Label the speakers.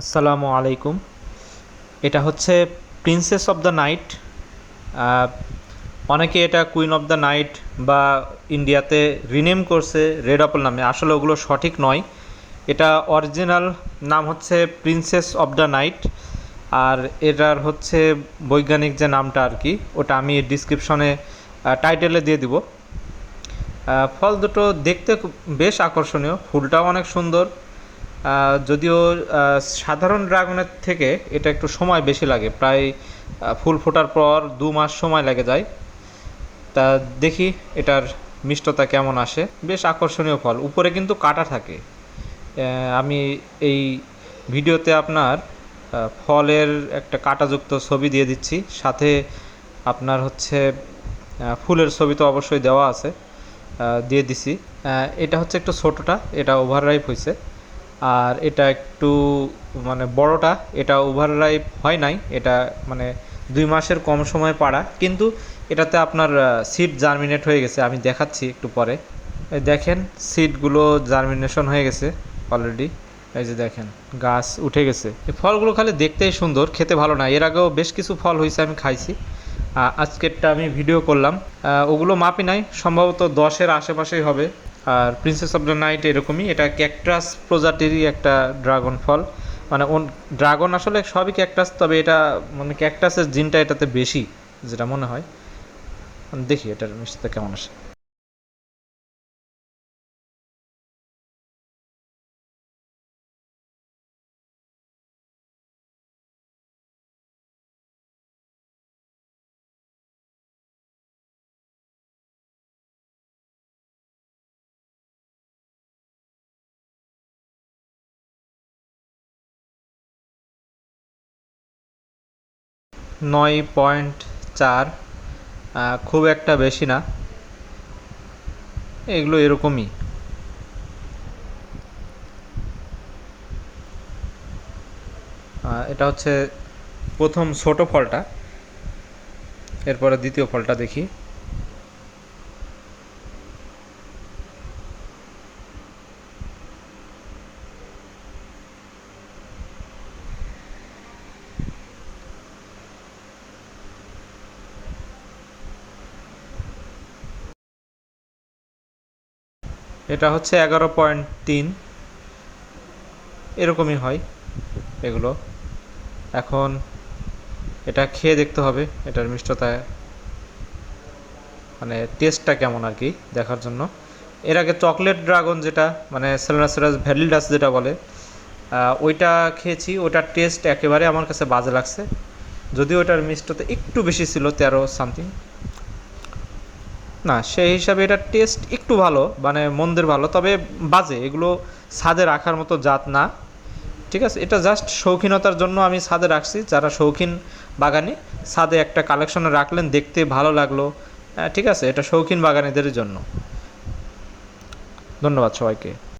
Speaker 1: আসসালামু আলাইকুম। এটা হচ্ছে প্রিন্সেস অফ দ্য নাইট অনেকে এটা কুইন অফ দ্য নাইট বা ইন্ডিয়াতে রিনেম করছে রেড অপল নামে। আসলে ওগুলো সঠিক নয়। এটা অরিজিনাল নাম হচ্ছে প্রিন্সেস অফ দ্য নাইট আর এটার হচ্ছে বৈজ্ঞানিক যে নামটা আর কি, ওটা আমি ডিসক্রিপশনে টাইটেলে দিয়ে দিব। ফল দুটো দেখতে বেশ আকর্ষণীয়। ফুলটাও অনেক সুন্দর। যদিও সাধারণ ড্রাগনের থেকে এটা একটু সময় বেশি লাগে। প্রায় ফুল ফোটার পর দু মাস সময় লেগে যায়। তা দেখি এটার মিষ্টতা কেমন আসে। বেশ আকর্ষণীয় ফল। উপরে কিন্তু কাটা থাকে। আমি এই ভিডিওতে আপনার ফলের একটা কাটাযুক্ত ছবি দিয়ে দিচ্ছি। সাথে আপনার হচ্ছে ফুলের ছবি তো অবশ্যই দেওয়া আছে। দিয়ে দিছি। এটা হচ্ছে একটু ছোটোটা। এটা ওভার রাইপ হয়েছে আর এটা একটু মানে বড়টা, এটা ওভার রাইপ হয় নাই, এটা মানে দুই মাসের কম সময় পাড়া, কিন্তু এটাতে আপনার সিড জার্মিনেট হয়ে গেছে, আমি দেখাচ্ছি একটু পরে। দেখেন সিডগুলো জার্মিনেশন হয়ে গেছে অলরেডি এই যে দেখেন, গাছ উঠে গেছে। এই ফলগুলো খালি দেখতেই সুন্দর, খেতে ভালো না। এর আগেও বেশ কিছু ফল হয়েছে, আমি খাইছি। আজকেরটা আমি ভিডিও করলাম। ওগুলো মাপি নাই, সম্ভবত দশের আশেপাশেই হবে। আর প্রিন্সেস অফ দ্য নাইট এরকমই, এটা ক্যাকটাস প্রজাতিরই একটা ড্রাগন ফল। মানে ওন ড্রাগন আসলে সবই ক্যাকটাস তবে এটা মানে ক্যাকটাসের জিনটা এটাতে বেশি, যেটা মনে হয়। দেখি এটার মিষ্টিটা কেমন আসে। নয় পয়েন্ট চার খুব একটা বেশি না। এগুলো এরকমই। এটা হচ্ছে প্রথম ছোট ফলটা। এরপরে দ্বিতীয় ফলটা দেখি। এটা হচ্ছে এগারো পয়েন্ট তিন। এরকমই হয় এগুলো। এখন এটা খেয়ে দেখতে হবে এটার মিষ্টতা মানে টেস্টটা কেমন আর কি দেখার জন্য। এর আগে চকলেট ড্রাগন যেটা মানে সেলানাসেরাস ভ্যালিডাস যেটা বলে ওইটা খেয়েছি ওটার টেস্ট একেবারে আমার কাছে বাজে লাগছে। যদিও ওটার মিষ্টতা একটু বেশি ছিল তেরো সামথিং না, সেই হিসাবে এটার টেস্ট একটু ভালো মানে মন্দের ভালো, তবে বাজে, এগুলো ছাদে রাখার মতো জাত না। ঠিক আছে, এটা জাস্ট শৌখিনতার জন্য আমি ছাদে রাখছি, যারা শৌখিন বাগানি ছাদে একটা কালেকশনে রাখলেন, দেখতে ভালো লাগল। ঠিক আছে, এটা শৌখিন বাগানিদের জন্য। ধন্যবাদ সবাইকে।